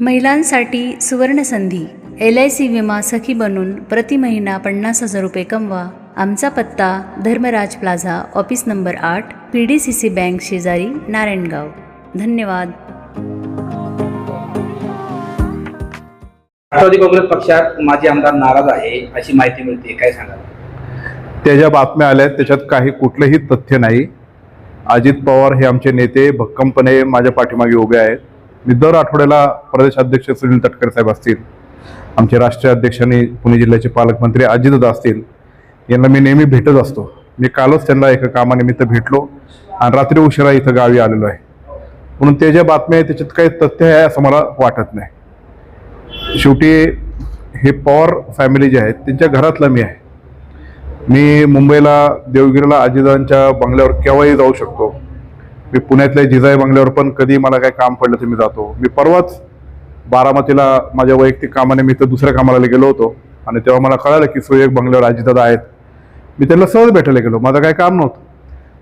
महिलांसाठी सुवर्णसंधी L I C विमा सखी बनून प्रति महिना पन्नास हजार रुपये कमवा. आमचा पत्ता धर्मराज प्लाझा ऑफिस नंबर आठ P D C C bank शेजारी नारायणगाव. धन्यवाद. राष्ट्रवादी काँग्रेस पक्षात माजी आमदार नाराज आहे अशी माहिती मिळते. काय सांगाल? त्या ज्या बातम्या आल्या त्याच्यात काही कुठलंही तथ्य नाही. अजित पवार हे आमचे नेते भक्कमपणे माझ्या पाठीमागे उभे आहेत. मी दर आठवड्याला प्रदेशाध्यक्ष सुनील तटकरे साहेब असतील आमचे राष्ट्रीय अध्यक्ष आणि पुणे जिल्ह्याचे पालकमंत्री अजितदा असतील यांना मी नेहमी भेटत असतो. मी कालच त्यांना एका कामानिमित्त भेटलो आणि रात्री उशिरा इथं गावी आलेलो आहे. म्हणून ते ज्या बातम्या आहेत त्याच्यात काही तथ्य आहे असं मला वाटत नाही. शेवटी हे पॉवर फॅमिली जे आहेत त्यांच्या घरातलं मी आहे. मी मुंबईला देवगिरीला अजितांच्या बंगल्यावर केव्हाही जाऊ शकतो. मी पुण्यातल्या जिजाई बंगल्यावर पण कधी मला काही काम पडलं तर मी जातो. मी परवाच बारामतीला माझ्या वैयक्तिक कामानिमित्त दुसऱ्या कामाला गेलो होतो. आणि तेव्हा मला कळालं की सुयोग बंगल्यावर अजितदादा आहेत. मी त्यांना सहज भेटायला गेलो. माझं काही काम नव्हतं.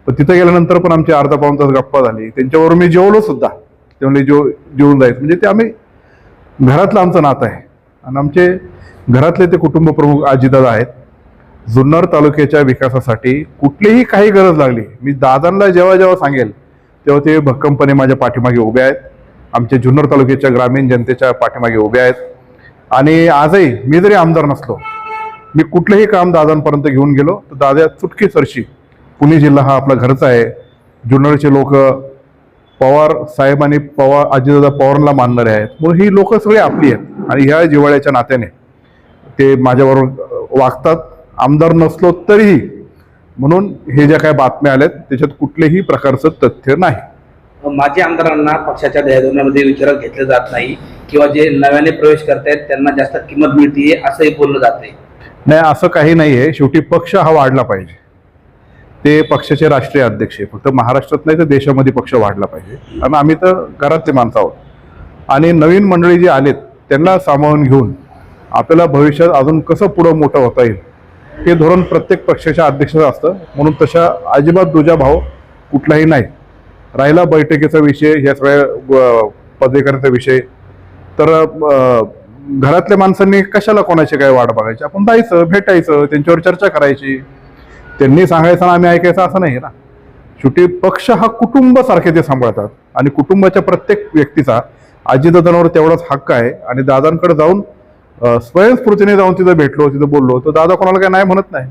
पण तिथं गेल्यानंतर पण आमची अर्धा पाऊन तास गप्पा झाली. त्यांच्यावर मी जेवलो सुद्धा. ते जेव जेवून जायचं. म्हणजे ते आम्ही घरातलं आमचं नातं आहे. आणि आमचे घरातले ते कुटुंब प्रमुख अजितदादा आहेत. जुन्नर तालुक्याच्या विकासासाठी कुठलीही काही गरज लागली. मी दादांना जेव्हा जेव्हा सांगेल तेव्हा ते भक्कमपणे माझ्या पाठीमागे उभे आहेत. आमच्या जुन्नर तालुक्याच्या ग्रामीण जनतेच्या पाठीमागे उभे आहेत. आणि आजही मी जरी आमदार नसलो मी कुठलंही काम दादांपर्यंत घेऊन गेलो तर दादा चुटकी सरशी पुणे जिल्हा हा आपला घरचा आहे. जुन्नरचे लोक पवार साहेब आणि पवार आजीदादा पवारला मानणारे आहेत. मग ही लोक सगळी आपली आहेत. आणि ह्या जिव्हाळ्याच्या नात्याने ते माझ्याबरोबर वागतात. आमदार नसलो तरीही म्हणून हे ज्या काही बातम्या आल्यात त्याच्यात कुठल्याही प्रकारचं तथ्य नाही. माजी आमदारांना पक्षाच्या ध्येयधोरणामध्ये विचारात घेतलं जात नाही किंवा जे नव्याने प्रवेश करतायत त्यांना जास्त किंमत मिळते असंही बोललं जाते नाही. असं काही नाही आहे शेवटी पक्ष हा वाढला पाहिजे. ते पक्षाचे राष्ट्रीय अध्यक्ष आहे. फक्त महाराष्ट्रात नाही तर देशामध्ये पक्ष वाढला पाहिजे. आणि आम्ही तर घरातले माणसं आहोत. आणि नवीन मंडळी जी आलेत त्यांना सामावून घेऊन आपल्याला भविष्यात अजून कसं पुढं मोठं होता येईल हे धोरण प्रत्येक पक्षाच्या अध्यक्षाचं असतं. म्हणून तशा अजिबात दुजा भाव कुठलाही नाही. राहिला बैठकीचा विषय ह्या सगळ्या अं, पदवीकरणाचा विषय. तर घरातल्या माणसांनी कशाला कोणाची काय वाट बघायची? आपण जायचं भेटायचं त्यांच्यावर चर्चा करायची. त्यांनी सांगायचं ना आम्ही ऐकायचं असं नाही ना. शेवटी पक्ष हा कुटुंबासारखे ते सांभाळतात. आणि कुटुंबाच्या प्रत्येक व्यक्तीचा आजी दादांवर तेवढाच हक्क आहे. आणि दादांकडे जाऊन स्वयंस्फूर्तीने जाऊन तिथं भेटलो तिथं बोललो. तर दादा कोणाला काय नाही म्हणत नाही.